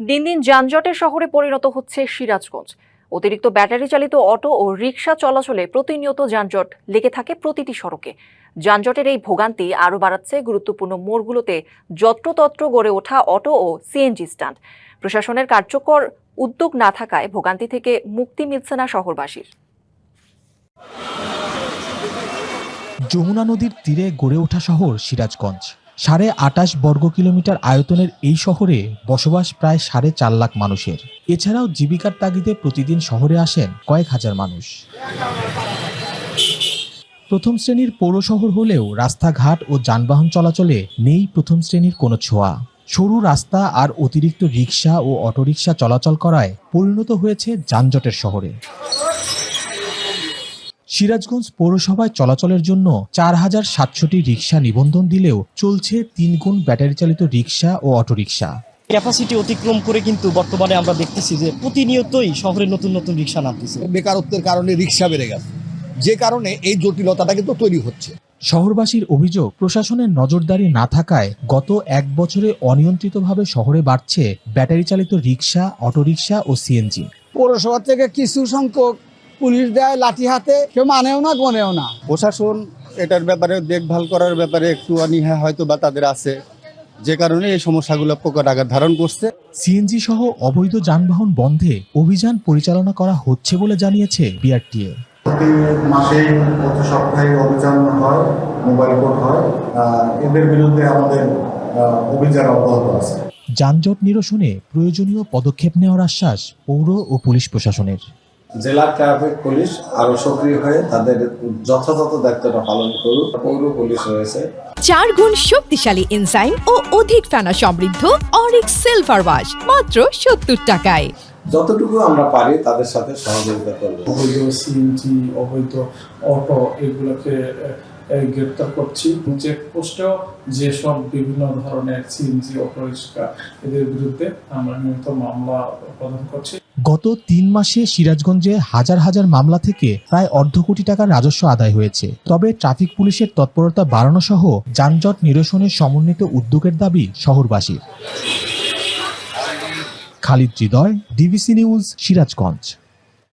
দিন দিন যানজটের শহরে পরিণত হচ্ছে সিরাজগঞ্জ। অতিরিক্ত ব্যাটারি চালিত অটো ও রিক্সা চলাচলে প্রতিনিয়ত যানজট লেগে থাকে প্রতিটি সড়কে। যানজটের এই ভোগান্তি আরও বাড়াচ্ছে গুরুত্বপূর্ণ মোড়গুলোতে যত্রতত্র গড়ে ওঠা অটো ও সিএনজি স্ট্যান্ড। প্রশাসনের কার্যকর উদ্যোগ না থাকায় ভোগান্তি থেকে মুক্তি মিলছে না শহরবাসীর। যমুনা নদীর তীরে গড়ে ওঠা শহর সিরাজগঞ্জ। সাড়ে আটাশ বর্গ কিলোমিটার আয়তনের এই শহরে বসবাস প্রায় সাড়ে চার লাখ মানুষের। এছাড়াও জীবিকার তাগিদে প্রতিদিন শহরে আসেন কয়েক হাজার মানুষ। প্রথম শ্রেণির পৌর শহর হলেও রাস্তাঘাট ও যানবাহন চলাচলে নেই প্রথম শ্রেণির কোনো ছোঁয়া। সরু রাস্তা আর অতিরিক্ত রিক্সা ও অটোরিকশা চলাচল করায় পরিণত হয়েছে যানজটের শহরে। সিরাজগঞ্জ পৌরসভায় চলাচলের জন্য চার হাজার সাতশোটি রিক্সা নিবন্ধন দিলেও চলছে তিন গুণ ব্যাটারি চালিত রিক্সা ও অটোরিকশা। ক্যাপাসিটি অতিক্রম করে কিন্তু বর্তমানে আমরা দেখতেছি যে প্রতিনিয়তই শহরে নতুন নতুন রিক্সা নামতেছে। বেকারত্বের কারণে রিক্সা বেড়ে গেছে। যে কারণে এই জটিলতাটা কিন্তু তৈরি হচ্ছে। শহরবাসীর অভিযোগ প্রশাসনের নজরদারি না থাকায় গত এক বছরে অনিয়ন্ত্রিতভাবে শহরে বাড়ছে ব্যাটারি চালিত রিক্সা অটোরিকশা ও সিএনজি। পৌরসভা থেকে কিছু সংখ্যক পুলিশ দেয় লাঠি হাতে কেউ মানেও না গনেও না। প্রশাসন এটার ব্যাপারে দেখভাল করার ব্যাপারে একটু অনীহা হয়তো বা তাদের আছে। যে কারণে এই সমস্যাগুলো প্রকট আকার ধারণ করছে। সিএনজি সহ অবৈধ যানবাহন বন্ধে অভিযান পরিচালনা করা হচ্ছে বলে জানিয়েছে বিআরটিএ। প্রতি মাসে প্রতি সপ্তাহে অভিযান হয় মোবাইল কোর্ট হয় এদের বিরুদ্ধে আমাদের অভিযান অব্যাহত আছে। যানজট নিরসনে প্রয়োজনীয় পদক্ষেপ নেওয়ার আশ্বাস পৌর ও পুলিশ প্রশাসনের। জেলা ট্রাফিক পুলিশ আরও সক্রিয় হয়ে তাদের যথাযথ দায়িত্বটা পালন করুক। পৌর পুলিশ রয়েছে। চার গুণ শক্তিশালী এনজাইম ও অধিক ফেনা সমৃদ্ধ অরিক সিলভার ওয়াশ মাত্র সত্তর টাকায়। যতটুকু আমরা পারি তাদের সাথে সহযোগিতা করব। অবৈধ সিএনজি অবৈধ অটো এগুলোকে গ্রেপ্তার করছি। চেকপোস্টেও যেসব বিভিন্ন ধরনের সিএনজি অটো এদের বিরুদ্ধে আমরা নিয়মিত মামলা প্রদান করছি। গত তিন মাসে সিরাজগঞ্জে হাজার হাজার মামলা থেকে প্রায় অর্ধ কোটি টাকার রাজস্ব আদায় হয়েছে। তবে ট্রাফিক পুলিশের তৎপরতা বাড়ানো সহ যানজট নিরসনের সমন্বিত উদ্যোগের দাবি শহরবাসীর। Khalid Hriday, DBC news, Sirajganj.